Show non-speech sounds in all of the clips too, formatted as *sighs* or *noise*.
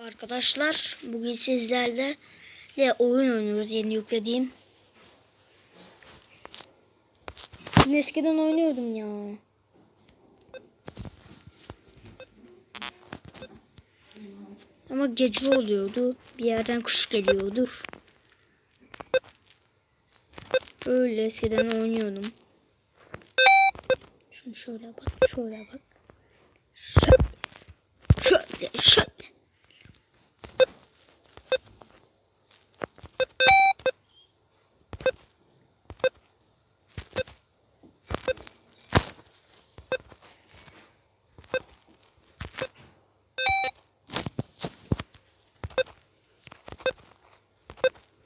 Arkadaşlar bugün sizlerle de oyun oynuyoruz yeni yüklediğim. Ben eskiden oynuyordum ya. Ama gece oluyordu. Bir yerden kuş geliyordur. Öyle eskiden oynuyordum. Şunu şöyle bak, şöyle bak. Şöyle, şöyle, şöyle.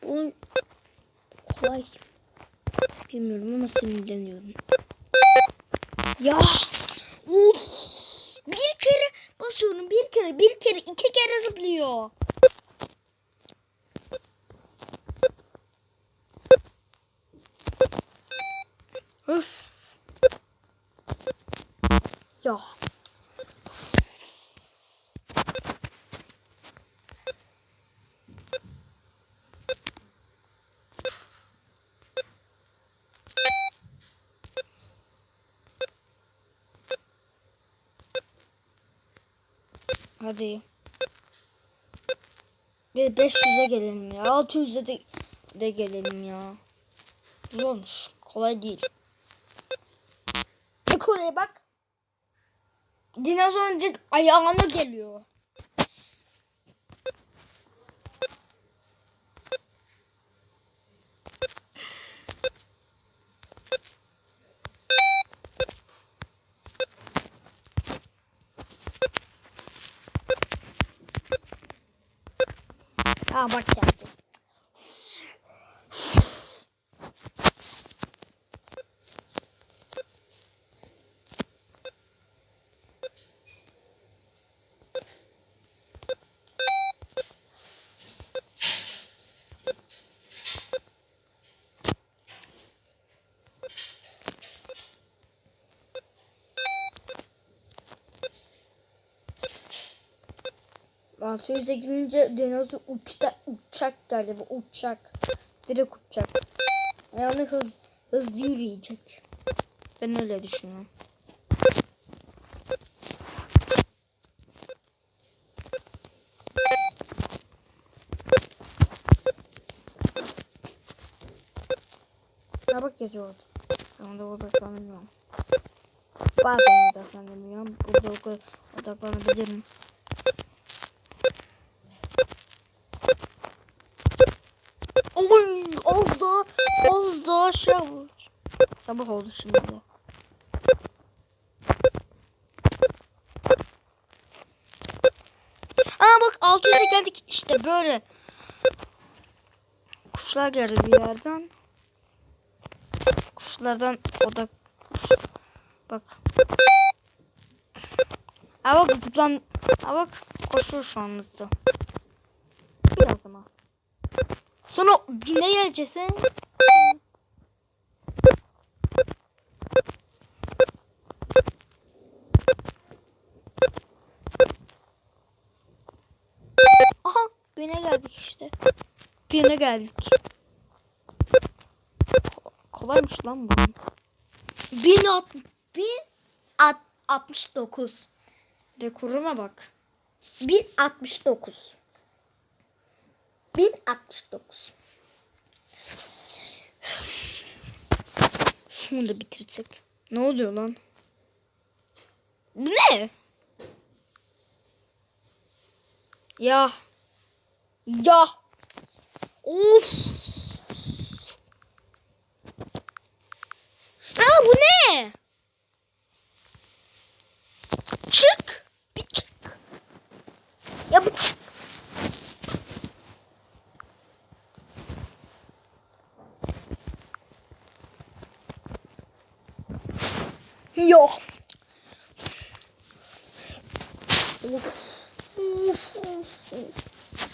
Bu kolay. Bilmiyorum ama sinirleniyorum. Ya. Uf. Bir kere basıyorum. Bir kere, bir kere, iki kere zıplıyor. Öf. Ya. Hadi. Bir 500'e gelelim ya. 600'e de, de gelelim ya. Zormuş. Kolay değil. Ne kolay bak. Dinozorun ayağına geliyor. Aa bak geldi. Altı yüze girince dinozor uçta uçacak galiba uçacak. Direkt uçacak. Yani hız hızlı yürüyecek. Ben öyle düşünüyorum. Ha bak yazıyor. Tamam da odaklanamıyorum. Bazen odaklanamıyorum. Burada odaklanabilirim. Az daha aşağı vur. Sabah oldu şimdi. Aa bak 600'e geldik işte böyle. Kuşlar geldi bir yerden. Kuşlardan o da kuş. Bak. Aa bak zıplan. Aa bak koşuyor şu an hızlı. Biraz ama. Sonra bine geleceksin. Aha bine geldik işte. Bine geldik. Ko- kolaymış lan bu. Bin at, bin at, 69. Rekoruma bak. 1069. 1069. *sighs* Şunu da bitirsek. Ne oluyor lan? Ne? Ya. Ya. Of. Aa bu ne? Çık. Bir çık. Ya bu çık. Yok.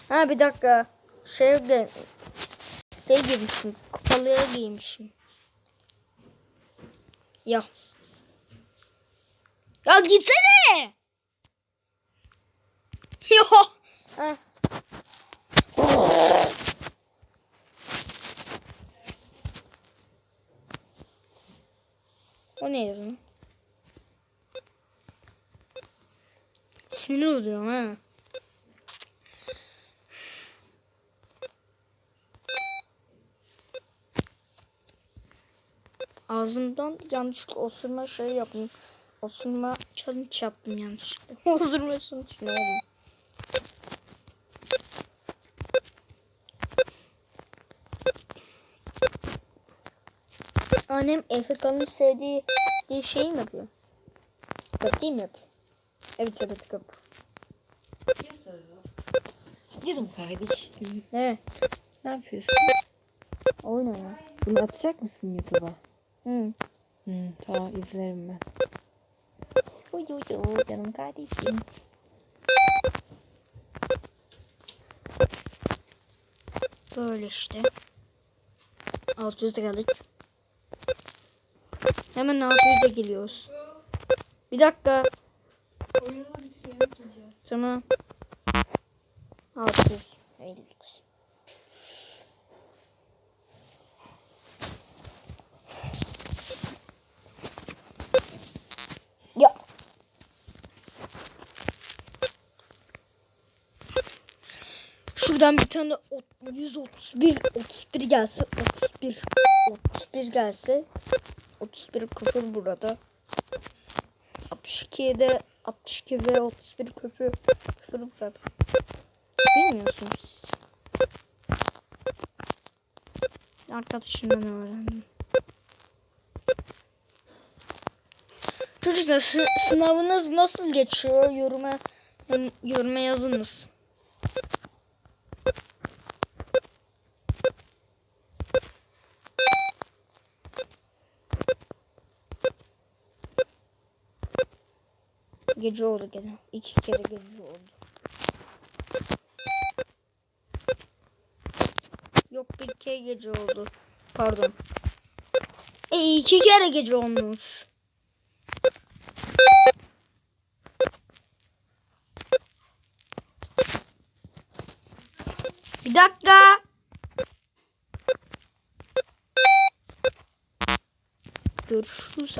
Ha bir dakika. Şey gel. Şey giymişim. Kupalıya giymişim. Ya. Ya gitsene. *laughs* Yok. Heh. O neydi lan? Sinir oluyorum ha. Ağzımdan yanlışlıkla osurma şey yapayım. Osurma challenge yaptım yanlışlıkla. *laughs* osurma challenge ne oldu? Annem Efeka'nın sevdiği şey mi yapıyor? Değil mi yapıyor? Evet evet köp. Canım kardeşim. Ne? Ne yapıyorsun? Oyun oynuyor. Bunu atacak mısın YouTube'a? Hı. Hı, tamam izlerim ben. Uy uy uy canım kardeşim. Böyle işte. 600 liralık. Hemen 600'e geliyoruz. Bir dakika. Tamam. 600. Eylül kız. Ya. Şuradan bir tane ot- 131 31 gelse 31 31 gelse 31 küfür burada. 62 de 62 ve 31 küfür küfür burada. Bilmiyorsunuz siz. Arkadaşımdan öğrendim. Çocuklar sı- sınavınız nasıl geçiyor? Yoruma yoruma yazınız. Gece oldu gene. İki kere gece oldu. Yok bir kere gece oldu. Pardon. E iki kere gece olmuş. Bir dakika. Görüşürüz.